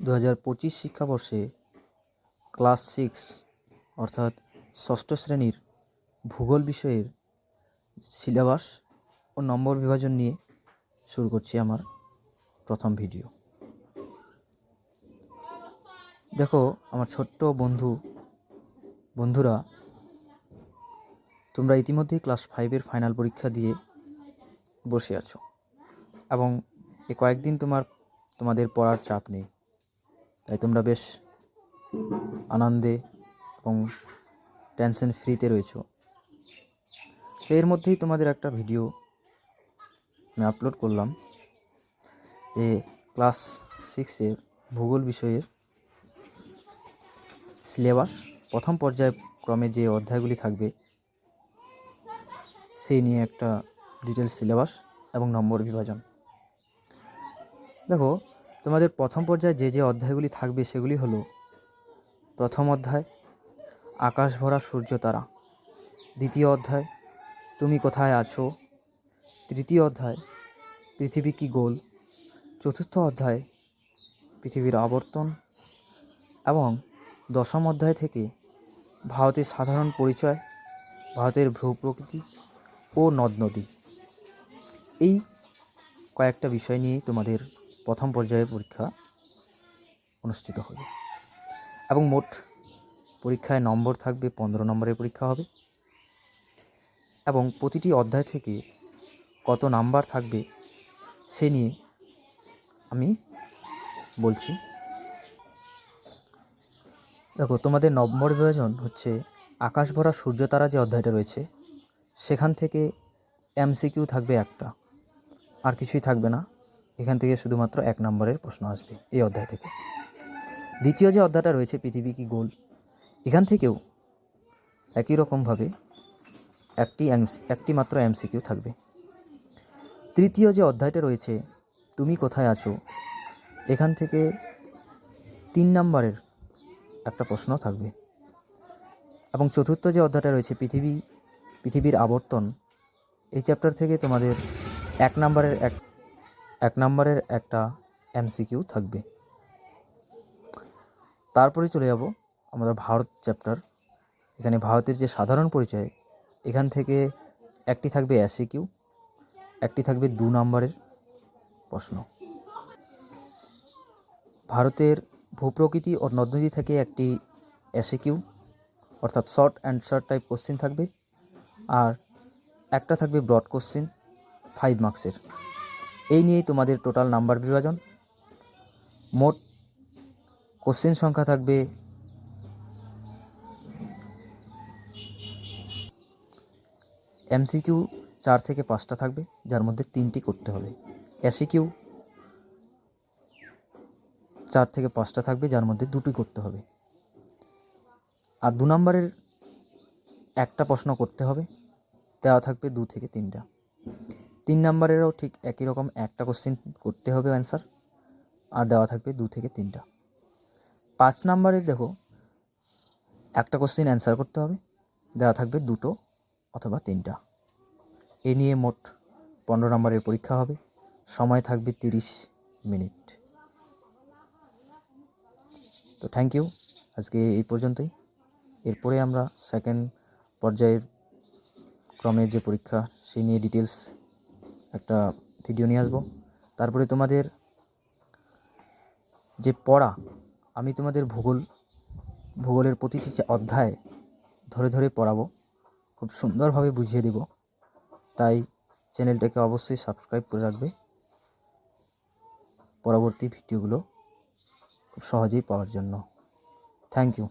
দু হাজার পঁচিশ শিক্ষাবর্ষে ক্লাস সিক্স, অর্থাৎ ষষ্ঠ শ্রেণির ভূগোল বিষয়ের সিলেবাস ও নম্বর বিভাজন নিয়ে শুরু করছি আমার প্রথম ভিডিও। দেখো, আমার ছোট্ট বন্ধু, বন্ধুরা, তোমরা ইতিমধ্যেই ক্লাস ফাইভের ফাইনাল পরীক্ষা দিয়ে বসে আছো এবং এ কয়েকদিন তোমার, তোমাদের পড়ার চাপ নেই। তাই তোমরা বেশ আনন্দে এবং টেনশন ফ্রিতে রয়েছো। এর মধ্যেই তোমাদের একটা ভিডিও আমি আপলোড করলাম, যে ক্লাস সিক্সের ভূগোল বিষয়ের সিলেবাস প্রথম পর্যায়ক্রমে যে অধ্যায়গুলি থাকবে, সেই নিয়ে একটা ডিটেলস সিলেবাস এবং নম্বর বিভাজন। দেখো তোমাদের প্রথম পর্যায়ে যে যে অধ্যায়গুলি থাকবে সেগুলি হলো, প্রথম অধ্যায়, আকাশ ভরা সূর্য তারা। দ্বিতীয় অধ্যায়, তুমি কোথায় আছো? তৃতীয় অধ্যায়, পৃথিবী কি গোল? চতুর্থ অধ্যায়, পৃথিবীর আবর্তন। এবং দশম অধ্যায় থেকে ভারতের সাধারণ পরিচয়, ভারতের ভূপ্রকৃতি ও নদ নদী এই কয়েকটা বিষয় নিয়ে তোমাদের প্রথম পর্যায়ের পরীক্ষা অনুষ্ঠিত হবে। এবং মোট পরীক্ষায় নম্বর থাকবে, পনেরো নম্বরের পরীক্ষা হবে। এবং প্রতিটি অধ্যায় থেকে কত নাম্বার থাকবে, সে নিয়ে আমি বলছি। দেখো, তোমাদের নম্বর বিভাজন হচ্ছে আকাশ ভরা সূর্য তারা যে অধ্যায়টা রয়েছে, সেখান থেকে এমসিকিউ থাকবে একটা। আর কিছুই থাকবে না। এখান থেকে শুধুমাত্র এক নম্বরের প্রশ্ন আসবে এই অধ্যায় থেকে। দ্বিতীয় যে অধ্যায়টা রয়েছে, পৃথিবী কি গোল? এখান থেকেও একই রকমভাবে একটি একটি মাত্র এমসিকিউ থাকবে। তৃতীয় যে অধ্যায়টা রয়েছে, তুমি কোথায় আছো? এখান থেকে তিন নম্বরের একটা প্রশ্ন থাকবে। এবং চতুর্থ যে অধ্যায়টা রয়েছে, পৃথিবী, পৃথিবীর আবর্তন, এই চ্যাপ্টার থেকে তোমাদের এক নম্বরের এক এক নম্বরের একটা এমসিকিউ থাকবে। তারপরে চলে যাব আমরা ভারত চ্যাপ্টার। এখানে ভারতের যে সাধারণ পরিচয়, এখান থেকে একটি থাকবে এসিকিউ, একটি থাকবে দু নম্বরের প্রশ্ন। ভারতের ভূপ্রকৃতি ও নদ থেকে একটি এসিকিউ, অর্থাৎ short and answer type question থাকবে। আর একটা থাকবে ব্রড কোশ্চিন ফাইভ মার্কসের এই নিয়েই তোমাদের টোটাল নাম্বার বিভাজন। মোট কোশ্চেন সংখ্যা থাকবে এমসিকিউ চার থেকে পাঁচটা থাকবে, যার মধ্যে তিনটি করতে হবে। এসিকিউ চার থেকে পাঁচটা থাকবে, যার মধ্যে দুটি করতে হবে। আর দু নম্বরের একটা প্রশ্ন করতে হবে, দেওয়া থাকবে দু থেকে তিনটা। তিন নম্বরেরও ঠিক একই রকম একটা কোশ্চেন করতে হবে অ্যান্সার আর দেওয়া থাকবে দু থেকে তিনটা। পাঁচ নম্বরের দেখো, একটা কোশ্চেন অ্যান্সার করতে হবে, দেওয়া থাকবে দুটো অথবা তিনটা। এ নিয়ে মোট পনেরো নম্বরের পরীক্ষা হবে, সময় থাকবে তিরিশ মিনিট। তো থ্যাংক ইউ আজকে এই পর্যন্তই। এরপরে আমরা সেকেন্ড পর্যায়ের ক্রমের যে পরীক্ষা, সেই নিয়ে ডিটেলস একটা ভিডিও নিয়ে আসব। তারপরে তোমাদের যে পড়া, আমি তোমাদের ভূগোল, ভূগোলের প্রতিটি অধ্যায় ধরে ধরে পড়াবো, খুব সুন্দরভাবে বুঝিয়ে দেব। তাই চ্যানেলটাকে অবশ্যই সাবস্ক্রাইব করে রাখবে। পরবর্তী ভিডিওগুলো খুব সহজেই পাওয়ার জন্য। Thank you.